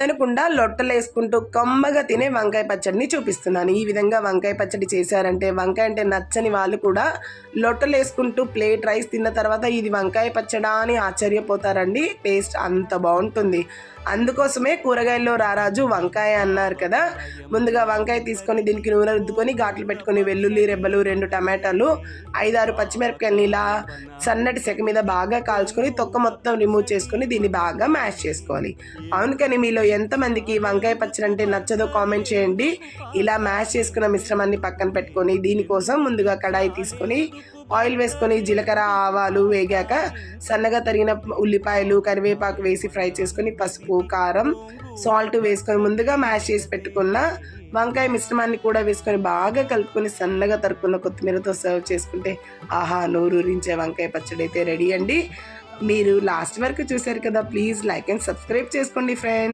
తినకుండా లొట్టలు వేసుకుంటూ కమ్మగా తినే వంకాయ పచ్చడిని చూపిస్తున్నాను. ఈ విధంగా వంకాయ పచ్చడి చేశారంటే వంకాయ అంటే నచ్చని వాళ్ళు కూడా లొట్టలు వేసుకుంటూ ప్లేట్ రైస్ తిన్న తర్వాత ఇది వంకాయ పచ్చడా అని ఆశ్చర్యపోతారండి. టేస్ట్ అంత బాగుంటుంది. అందుకోసమే కూరగాయల్లో రారాజు వంకాయ అన్నారు కదా. ముందుగా వంకాయ తీసుకొని దీనికి నూనె రుద్దుకొని ఘాట్లు పెట్టుకొని వెల్లుల్లి రెబ్బలు రెండు టమాటాలు ఐదారు పచ్చిమిరపకాయలు ఇలా సన్నటి సెక మీద బాగా కాల్చుకొని తొక్క మొత్తం రిమూవ్ చేసుకొని దీన్ని బాగా మ్యాష్ చేసుకోవాలి. అవును కానీ మీలో ఎంతమందికి వంకాయ పచ్చడి అంటే నచ్చదో కామెంట్ చేయండి. ఇలా మ్యాష్ చేసుకున్న మిశ్రమాన్ని పక్కన పెట్టుకొని దీనికోసం ముందుగా కడాయి తీసుకొని ఆయిల్ వేసుకొని జీలకర్ర ఆవాలు వేగాక సన్నగా తరిగిన ఉల్లిపాయలు కరివేపాకు వేసి ఫ్రై చేసుకొని పసుపు కారం సాల్ట్ వేసుకొని ముందుగా మ్యాష్ చేసి పెట్టుకున్న వంకాయ మిశ్రమాన్ని కూడా వేసుకొని బాగా కలుపుకొని సన్నగా తరుక్కున్న కొత్తిమీరతో సర్వ్ చేసుకుంటే ఆహా నోరూరించే వంకాయ పచ్చడి అయితే రెడీ అండి. మీరు లాస్ట్ వరకు చూశారు కదా ప్లీజ్ లైక్ అండ్ సబ్స్క్రైబ్ చేసుకోండి ఫ్రెండ్స్.